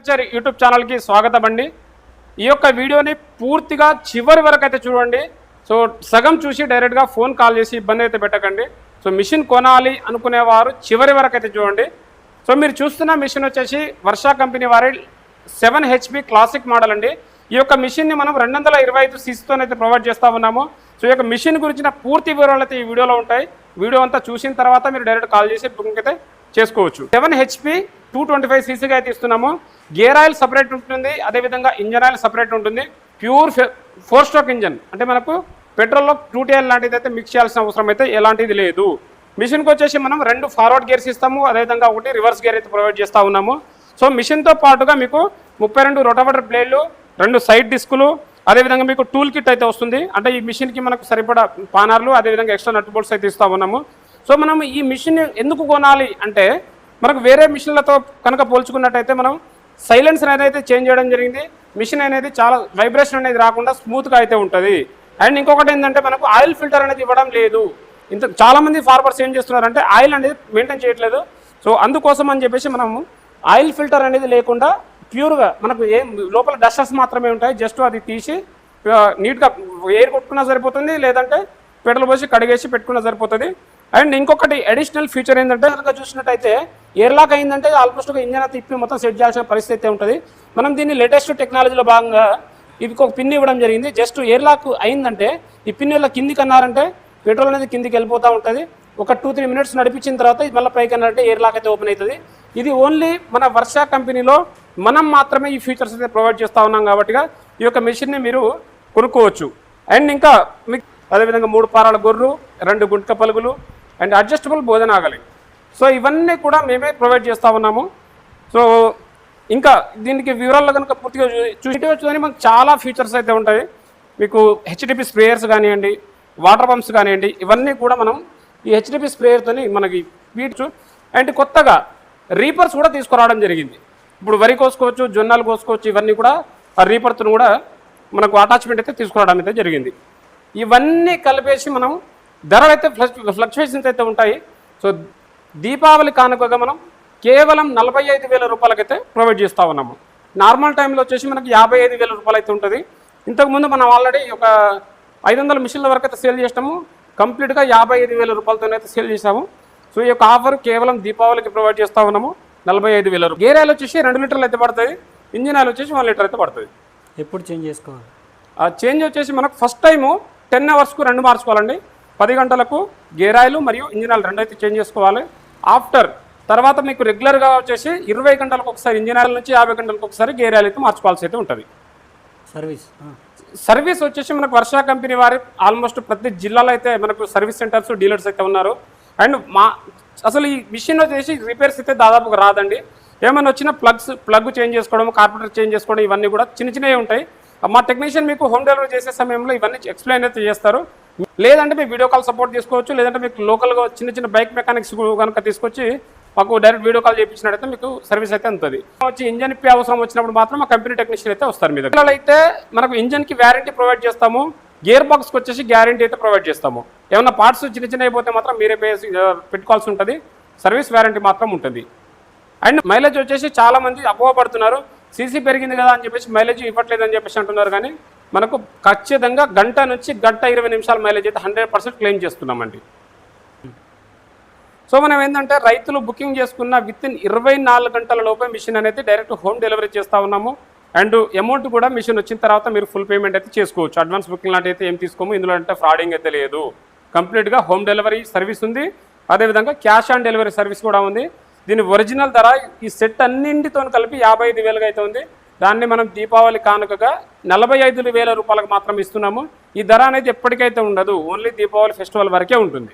Culture YouTube ఛానల్కి స్వాగతం అండి. ఈ యొక్క వీడియోని పూర్తిగా చివరి వరకు అయితే చూడండి. సో సగం చూసి డైరెక్ట్గా ఫోన్ కాల్ చేసి ఇబ్బంది అయితే పెట్టకండి. సో మిషన్ కొనాలి అనుకునేవారు చివరి వరకు అయితే చూడండి. సో మీరు చూస్తున్న మిషన్ వచ్చేసి వర్ష కంపెనీ వారి సెవెన్ హెచ్పి క్లాసిక్ మోడల్ అండి. ఈ యొక్క మిషన్ని మనం రెండు వందల ఇరవై ఐదు సీసీతోనైతే ప్రొవైడ్ చేస్తూ ఉన్నాము. సో ఈ యొక్క మిషన్ గురించిన పూర్తి వివరాలు అయితే ఈ వీడియోలో ఉంటాయి. వీడియో అంతా చూసిన తర్వాత మీరు డైరెక్ట్ కాల్ చేసి బుకింగ్ అయితే చేసుకోవచ్చు. Seven HP two twenty five సీసీగా అయితే ఇస్తున్నాము. గేర్ ఆయిల్ సపరేట్ ఉంటుంది అదేవిధంగా ఇంజన్ ఆయిల్ సపరేట్ ఉంటుంది. Pure four stroke engine. అంటే మనకు పెట్రోల్లో టూ లాంటిది అయితే మిక్స్ చేయాల్సిన అవసరం అయితే ఎలాంటిది లేదు. మిషన్కి వచ్చేసి మనం రెండు ఫార్వర్డ్ గేర్స్ ఇస్తాము అదేవిధంగా ఒకటి రివర్స్ గేర్ అయితే ప్రొవైడ్ చేస్తూ ఉన్నాము. సో మిషన్తో పాటుగా మీకు ముప్పై రెండు రొటవటర్ బ్లేడ్లు రెండు సైడ్ డిస్కులు అదేవిధంగా మీకు టూల్ కిట్ అయితే వస్తుంది. అంటే ఈ మిషన్కి మనకు సరిపడా పానార్లు అదేవిధంగా ఎక్స్ట్రా నట్ బోల్ట్స్ అయితే ఇస్తూ ఉన్నాము. సో మనం ఈ మిషన్ ఎందుకు కొనాలి అంటే మనకు వేరే మిషన్లతో కనుక పోల్చుకున్నట్టయితే మనం సైలెన్సర్ అనేది అయితే చేంజ్ చేయడం జరిగింది. మిషన్ అనేది చాలా వైబ్రేషన్ అనేది రాకుండా స్మూత్గా అయితే ఉంటుంది. అండ్ ఇంకొకటి ఏంటంటే మనకు ఆయిల్ ఫిల్టర్ అనేది ఇవ్వడం లేదు. ఇంత చాలామంది ఫార్మర్స్ ఏం చేస్తున్నారంటే ఆయిల్ అనేది మెయింటైన్ చేయట్లేదు. సో అందుకోసం అని చెప్పేసి మనము ఆయిల్ ఫిల్టర్ అనేది లేకుండా ప్యూర్గా మనకు ఏం లోపల డస్టర్స్ మాత్రమే ఉంటాయి. జస్ట్ అది తీసి నీట్గా ఎయిర్ కొట్టుకున్నా సరిపోతుంది లేదంటే పెట్రోల్ పోసి కడిగేసి పెట్టుకున్నా సరిపోతుంది. అండ్ ఇంకొకటి అడిషనల్ ఫీచర్ ఏంటంటే కనుక చూసినట్టయితే ఎయిర్ అయిందంటే ఆల్మోస్ట్ ఒక ఇంజన్ తిప్పి మొత్తం సెట్ చేయాల్సిన పరిస్థితి అయితే ఉంటుంది. మనం దీన్ని లేటెస్ట్ టెక్నాలజీలో భాగంగా ఇది ఒక పిన్ ఇవ్వడం జరిగింది. జస్ట్ ఎయిర్ అయిందంటే ఈ పిన్ ఇలా కిందికి అన్నారంటే పెట్రోల్ అనేది కిందికి వెళ్ళిపోతూ ఉంటుంది. ఒక టూ త్రీ మినిట్స్ నడిపించిన తర్వాత ఇది మళ్ళీ పైకి అన్నారంటే ఎయిర్లాక్ అయితే ఓపెన్ అవుతుంది. ఇది ఓన్లీ మన వర్ష కంపెనీలో మనం మాత్రమే ఈ ఫీచర్స్ అయితే ప్రొవైడ్ చేస్తూ ఉన్నాం కాబట్టి ఈ యొక్క మెషిన్ని మీరు కొనుక్కోవచ్చు. అండ్ ఇంకా మీకు అదేవిధంగా మూడు పారాల గొర్రు రెండు గుంటక పలుగులు అండ్ అడ్జస్టబుల్ భోజనాగలి సో ఇవన్నీ కూడా మేమే ప్రొవైడ్ చేస్తూ ఉన్నాము. సో ఇంకా దీనికి వివరాల్లో కనుక పూర్తిగా చూసి వచ్చి మనకు చాలా ఫీచర్స్ అయితే ఉంటాయి. మీకు హెచ్డిపి స్ప్రేయర్స్ కానివ్వండి వాటర్ పంప్స్ కానివ్వండి ఇవన్నీ కూడా మనం ఈ హెచ్డిపి స్ప్రేయర్తోని మనకి వీడ్చు అండ్ కొత్తగా రీపర్స్ కూడా తీసుకురావడం జరిగింది. ఇప్పుడు వరి కోసుకోవచ్చు జొన్నలు కోసుకోవచ్చు ఇవన్నీ కూడా ఆ రీపర్తో కూడా మనకు అటాచ్మెంట్ అయితే తీసుకురావడం అయితే జరిగింది. ఇవన్నీ కలిపేసి మనం ధరలు అయితే ఫ్లక్చువేషన్స్ అయితే ఉంటాయి. సో దీపావళి కానుకగా మనం కేవలం నలభై ఐదు వేల రూపాయలకైతే ప్రొవైడ్ చేస్తూ ఉన్నాము. నార్మల్ టైంలో వచ్చేసి మనకి యాభై ఐదు వేల రూపాయలు అయితే ఉంటుంది ఇంతకుముందు మనం ఆల్రెడీ ఒక ఐదు వందల మిషన్ల వరకు అయితే సేల్ చేసినాము. కంప్లీట్గా యాభై ఐదు వేల రూపాయలతోనైతే సేల్ చేసాము సో ఈ యొక్క ఆఫర్ కేవలం దీపావళికి ప్రొవైడ్ చేస్తూ ఉన్నాము. నలభై ఐదు వేల రూపాయలు. గేర్ ఆయిల్ వచ్చేసి రెండు లీటర్లు అయితే పడుతుంది. ఇంజిన్ ఆయిల్ వచ్చేసి వన్ లీటర్ అయితే పడుతుంది. ఎప్పుడు చేంజ్ చేసుకోవాలి? ఆ చేంజ్ వచ్చేసి మనకు ఫస్ట్ టైము టెన్ అవర్స్కు రెండు మార్చుకోవాలండి. పది గంటలకు గేర్ ఆయిల్ మరియు ఇంజిన్ ఆయిల్ రెండు అయితే చేంజ్ చేసుకోవాలి. ఆఫ్టర్ తర్వాత మీకు రెగ్యులర్గా వచ్చేసి ఇరవై గంటలకు ఒకసారి ఇంజిన్ ఆయిల్ నుంచి యాభై గంటలకు ఒకసారి గేర్ ఆయిల్ అయితే మార్చుకోవాల్సి అయితే ఉంటుంది. సర్వీస్ సర్వీస్ వచ్చేసి మనకు వర్ష కంపెనీ వారి ఆల్మోస్ట్ ప్రతి జిల్లాలో అయితే మనకు సర్వీస్ సెంటర్స్ డీలర్స్ అయితే ఉన్నారు. అండ్ మా అసలు ఈ మిషన్ వచ్చేసి రిపేర్స్ అయితే దాదాపుగా రాదండి. ఏమైనా వచ్చినా ప్లగ్స్ ప్లగ్ చేంజ్ చేసుకోవడం కార్పొరేటర్ చేంజ్ చేసుకోవడం ఇవన్నీ కూడా చిన్న చిన్నవి ఉంటాయి. మా టెక్నీషియన్ మీకు హోమ్ డెలివరీ చేసే సమయంలో ఇవన్నీ ఎక్స్ప్లెయిన్ అయితే చేస్తారు. లేదంటే మీకు వీడియో కాల్ సపోర్ట్ చేసుకోవచ్చు లేదంటే మీకు లోకల్గా చిన్న చిన్న బైక్ మెకానిక్స్ కనుక తీసుకొచ్చి మాకు డైరెక్ట్ వీడియో కాల్ చేయించినట్టయితే మీకు సర్వీస్ అయితే ఉంటుంది. వచ్చి ఇంజన్ ఇప్పి అవసరం వచ్చినప్పుడు మాత్రం మా కంపెనీ టెక్నీషియన్ అయితే వస్తారు మీ దగ్గర. అయితే మనకు ఇంజన్కి వ్యారంటీ ప్రొవైడ్ చేస్తాము గేర్ బాక్స్కి వచ్చేసి గ్యారంటీ అయితే ప్రొవైడ్ చేస్తాము. ఏమైనా పార్ట్స్ చిన్న చిన్న అయిపోతే మాత్రం మీరే పెట్టుకోవాల్సి ఉంటుంది. సర్వీస్ వ్యారంటీ మాత్రం ఉంటుంది. అండ్ మైలేజ్ వచ్చేసి చాలా మంది అపోహపడుతున్నారు. సీసీ పెరిగింది కదా అని చెప్పేసి మైలేజ్ ఇవ్వట్లేదు అని చెప్పేసి అంటున్నారు కానీ మనకు ఖచ్చితంగా గంట నుంచి గంట ఇరవై నిమిషాల మైలేజ్ అయితే హండ్రెడ్ పర్సెంట్ క్లెయిమ్ చేస్తున్నామండి. సో మనం ఏంటంటే రైతులు బుకింగ్ చేసుకున్న విత్ ఇన్ ఇరవై నాలుగు గంటల లోపే మిషన్ అనేది డైరెక్ట్ హోమ్ డెలివరీ చేస్తూ ఉన్నాము. అండ్ అమౌంట్ కూడా మిషన్ వచ్చిన తర్వాత మీరు ఫుల్ పేమెంట్ అయితే చేసుకోవచ్చు. అడ్వాన్స్ బుకింగ్ లాంటి అయితే ఏం తీసుకోము. ఇందులో అంటే ఫ్రాడింగ్ అయితే లేదు. కంప్లీట్గా హోమ్ డెలివరీ సర్వీస్ ఉంది. అదేవిధంగా క్యాష్ ఆన్ డెలివరీ సర్వీస్ కూడా ఉంది. దీని ఒరిజినల్ ధర ఈ సెట్ అన్నింటితో కలిపి యాభై ఐదు వేలుగా అయితే ఉంది. దాన్ని మనం దీపావళి కానుకగా నలభై ఐదు వేల రూపాయలకు మాత్రం ఇస్తున్నాము. ఈ ధర అనేది ఎప్పటికైతే ఉండదు ఓన్లీ దీపావళి ఫెస్టివల్ వరకే ఉంటుంది.